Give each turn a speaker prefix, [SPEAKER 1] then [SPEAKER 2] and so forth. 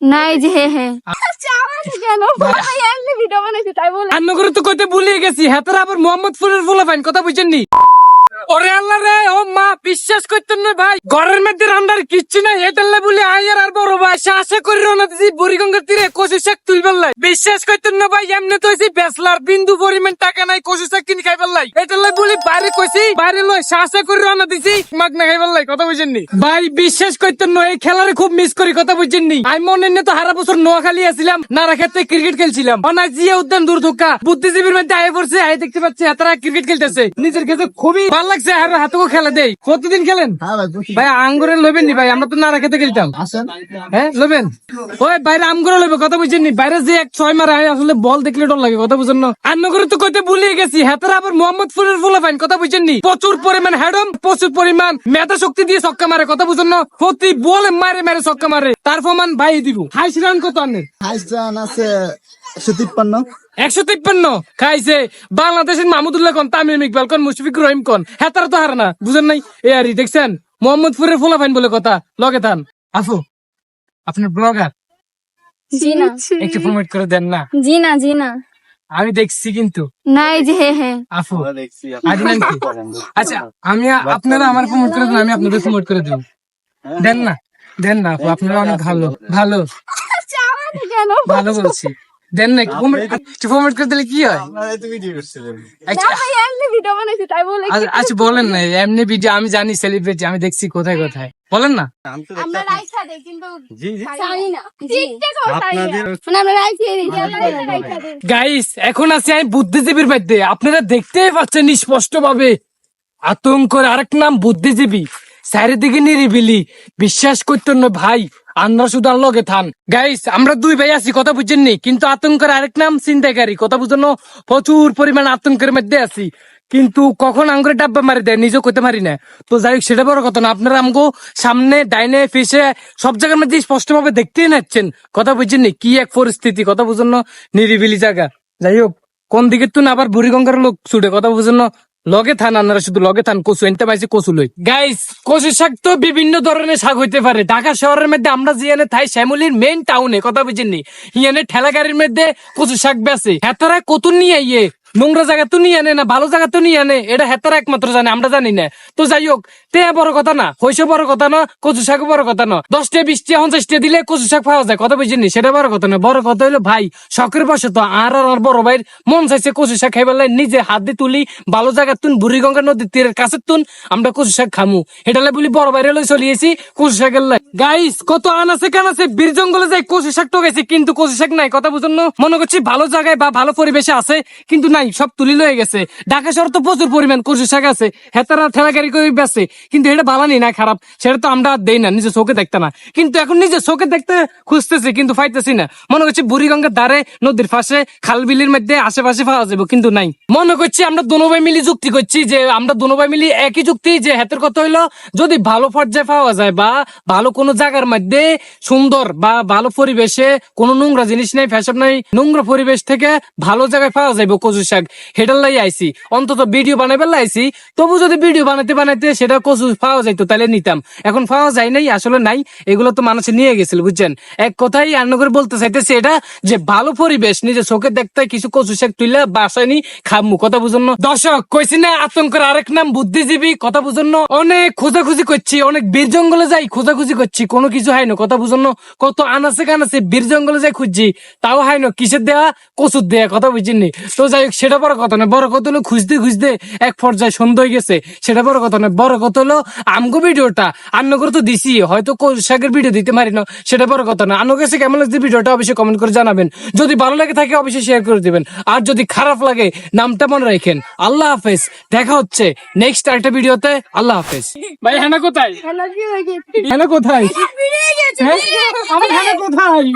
[SPEAKER 1] নাই যে হ্যাঁ হ্যাঁ। কেন? ভাই এমনি ভিডিও বানাইছি তাই বলে।
[SPEAKER 2] রান্নাঘরে তো কইতে ভুলিয়ে গেছি হাতের আবার মোহাম্মদপুরের ফুলা ফাইন কথা বুঝেননি ওরে আল্লাহ রে, ও মা, বিশ্বাস করতেন না ভাই। ঘরের মধ্যে কিচ্ছু নাই এটাল্লা বলে আর বড় ভাই, সে আশা করি বুড়িগঙ্গার তীরে শাক বিশ্বাস করতেন না ভাই, এমনি তো হইছি বেসলার বিন্দু পরিমাণ টাকা নাই শাক কিনে এটাল্লা বলে বাইরে কইছি, বাইরে সে আশা করি দিছি মাগ না কথা বুঝেননি ভাই, বিশ্বাস করতেন না, এই খেলারে খুব মিস করি, কথা বুঝেননি আমি মনে নেই তো হারা বছর নোয়াখালী আসছিলাম নারা ক্ষেত্রে ক্রিকেট খেলছিলাম। অনাই জিয়া উদ্যান দূর ধোকা বুদ্ধিজীবীর মধ্যে আয় পড়ছে, আয় দেখতে পাচ্ছি তারা ক্রিকেট খেলতেছে। নিজের কাছে খুবই ভালো লাগছে আর হাতেও খেলা দেই। প্রতিদিন খেলেন? ভাই আঙ্গুরে লইবেন নি ভাই আমরা তো নারা খেতে খেলতাম। হ্যাঁ লইবেন? ওই বাইরে আমগুলো লইবে কথা বুঝছেন নি। বাইরে যে এক ছয় মারা হয় আসলে বল দেখলে ডর লাগে কথা বুঝেন না। আন্নগরে তো কইতে ভুলিয়ে গেছি হাতের আবার মোহাম্মদপুরের ফুলা ফাইন কথা বুঝছেন নি। প্রচুর পরিমাণ হেডম প্রচুর পরিমাণ মেধা শক্তি দিয়ে ছক্কা মারে কথা বুঝেন না। প্রতি বলে মারে মারে ছক্কা মারে। তার প্রমাণ ভাই দিব। হাইস রান কত আনের
[SPEAKER 3] হাইস রান আছে একশো তিপ্পান্ন।
[SPEAKER 2] একশো তিপ্পান্ন? খাইছে। বাংলাদেশের মাহমুদুল্লাহ কোন তামিম ইকবাল কোন মুশফিকুর রহিম কোন? হ্যাঁ তো হারে না। বুঝেন নাই? এ আরই দেখছেন? মোহাম্মদপুরের ফোলা ফাইন বলে কথা। লগে থান। আফু আপনার ব্লগার?
[SPEAKER 1] জি না।
[SPEAKER 2] একটু প্রমোট করে দেন না।
[SPEAKER 1] জি না জি না।
[SPEAKER 2] আমি দেখছি কিন্তু।
[SPEAKER 1] নাই যে হে হে
[SPEAKER 2] আফু আদিনান কি? আচ্ছা আমি আপনারা আমার প্রমোট করে দেন আমি আপনাদের প্রমোট করে দেব। দেন না দেন না আপু আপনারা অনেক ভালো। ভালো। ভালো বলছি। দেন না promote- একটু করে দিলে কি হয়? আচ্ছা
[SPEAKER 1] ভাই এমনি ভিডিও বানাইছি তাই বলে
[SPEAKER 2] আচ্ছা, আচ্ছা বলেন না এমনি ভিডিও আমি জানি সেলিব্রিটি আমি দেখছি কোথায় কোথায়। বলেন না।
[SPEAKER 1] না। মানে
[SPEAKER 2] গাইস এখন আছি আমি বুদ্ধিজীবীর মধ্যে আপনারা দেখতেই পাচ্ছেন স্পষ্ট ভাবে আতঙ্কর আরেক নাম বুদ্ধিজীবী। চারিদিকে নিরিবিলি। বিশ্বাস করতেন না ভাই আমরা শুধু লগে থান। গাইস আমরা দুই ভাই আছি, কথা বুঝেননি কিন্তু আতঙ্কের আরেক নাম চিন্তাকারী কথা বুঝেন প্রচুর পরিমাণ আতঙ্কের মধ্যে আছি। কিন্তু কখন আঙ্গুরে ডাব্বা মারি দেয়, নিজেও করতে পারি না। তো যাই হোক, সেটা বড় কথা না, আপনারা আমগো সামনে, ডাইনে, ফিসে সব জায়গার মধ্যে স্পষ্ট ভাবে দেখতেই নাচ্ছেন। কথা বুঝছেন কি এক পরিস্থিতি, কথা বুঝেন নিরিবিলি জায়গা। যাই হোক, কোন দিকে তুন আবার বুড়িগঙ্গার লোক ছুটে, কথা বুঝেন লগে থান, আপনারা শুধু লগে থান, কচু এনতে পাইছি, কচু লই। গাইস কচু শাক তো বিভিন্ন ধরনের শাক হইতে পারে। ঢাকা শহরের মধ্যে আমরা জিয়ানে থাই, শ্যামলির মেইন টাউনে কথা বুঝেননি? ইয়ানে ঠেলা গাড়ির মধ্যে কচু শাক বেছে হেতারা কতুন নিয়ে ইয়ে নোংরা জায়গা তো নিয়ে আনে না, ভালো জায়গা তো নিয়ে আনে, এটা হেতারা একমাত্র জানে, আমরা জানি না। তো যাই হোক, তে বড় কথা না হইসে বড় কথা না, কচু শাক বড় কথা না। দশটা বিশটা পঞ্চাশটা দিলে কচু শাক পাওয়া যায়, কথা বুঝিনি সেটা বড় কথা না, বড় কথা হলো ভাই, শখের বসে তো আর আর বড় ভাইয়ের মন চাইছে কচু শাক খাইবার লাই, নিজে হাত দিয়ে তুলি, ভালো জায়গা তুন, বুড়িগঙ্গা নদীর তীরের কাছে তুন, আমরা কচু শাক খামু। এটা বলি বড় বাইরে লই চলিয়েছি কচু শাকের লাই। গাইস কত আন আছে, কান আছে, বীর জঙ্গলে যাই কচু শাক টোকাইছি, কিন্তু কচু শাক নাই, কথা বুঝুন? মনে করছি ভালো জায়গায় বা ভালো পরিবেশে আছে, কিন্তু নাই। সব তুলি লয়ে গেছে। ঢাকা শহর তো প্রচুর পরিমাণ কচু শাক আছে। হেতারা ঠেলাগাড়ি করে বেছে কিন্তু এটা ভালো নেই, না খারাপ। সেটা তো আমরা দেই না নিজে চোখে দেখতে না। কিন্তু এখন নিজে চোখে দেখতে খুঁজতেছি, কিন্তু পাইতেছি না। মনে করছি বুড়িগঙ্গার ধারে নদীর পাশে খাল বিলির মধ্যে আশেপাশে পাওয়া যাবে, কিন্তু নাই। মনে করছি আমরা দোনো ভাই মিলি যুক্তি করছি যে, আমরা দোনো ভাই মিলি একই যুক্তি যে, হেতের কথা হইল, যদি ভালো পর্যায়ে পাওয়া যায় বা ভালো কোনো জায়গার মধ্যে সুন্দর বা ভালো পরিবেশে কোনো নোংরা জিনিস নেই, ফ্যাশন নাই, নোংরা পরিবেশ থেকে ভালো জায়গায় পাওয়া যাবে কচু হেটার লাই আইছি। অন্তত ভিডিও বানাইবার লাইছি তবু যদি ভিডিও বানাইতে বানাইতে সেটা কচু পাওয়া যাইতো তাহলে নিতাম। এখন পাওয়া যায় নাই, আসলে নাই। এগুলো তো মানুষে নিয়ে গেছিল, বুঝছেন? এক কথাই রান্না করে বলতে চাইতেছে এটা যে, ভালো পরিবেশ নিজে চোখে দেখতে কিছু কচু শাক তুইলে বাসায় নি, খামু। কথা বুঝুন দর্শক, কইছি না, আতঙ্কের আরেক নাম, বুদ্ধিজীবী। কথা বুঝুন অনেক খোঁজাখুঁজি করছি, অনেক বীর জঙ্গলে যাই খোঁজাখুঁজি করছি, কোনো কিছু হয় না। কথা বুঝুন? কত আনাসে কানাসে বীর জঙ্গলে যাই খুঁজছি, তাও হয় না, কিসের দেয়া? কচুর দেয়া, কথা বুঝিনি তো যাই হোক সেটা বড় কথা না বড় কথা হলো খুঁজতে খুঁজতে এক পর্যায়ে সন্ধ্যা হয়ে গেছে। সেটা বড় কথা না বড় কথা হলো আমগো ভিডিওটা আন্ন করে তো দিছি হয়তো কচু শাকের ভিডিও দিতে পারি না সেটা বড় কথা না আন্ন কাছে কেমন লাগছে ভিডিওটা অবশ্যই কমেন্ট করে জানাবেন। যদি ভালো লাগে থাকে অবশ্যই শেয়ার করে দিবেন। আর যদি খারাপ লাগে নামটা মনে রাখেন। আল্লাহ হাফেজ দেখা হচ্ছে নেক্সট আরেকটা ভিডিওতে। আল্লাহ হাফেজ। ভাই হ্যাঁ কোথায়?
[SPEAKER 1] হ্যালো কি হয়ে গেছে
[SPEAKER 2] হ্যাঁ? কোথায় হ্যাঁ আমার হ্যাঁ কোথায়?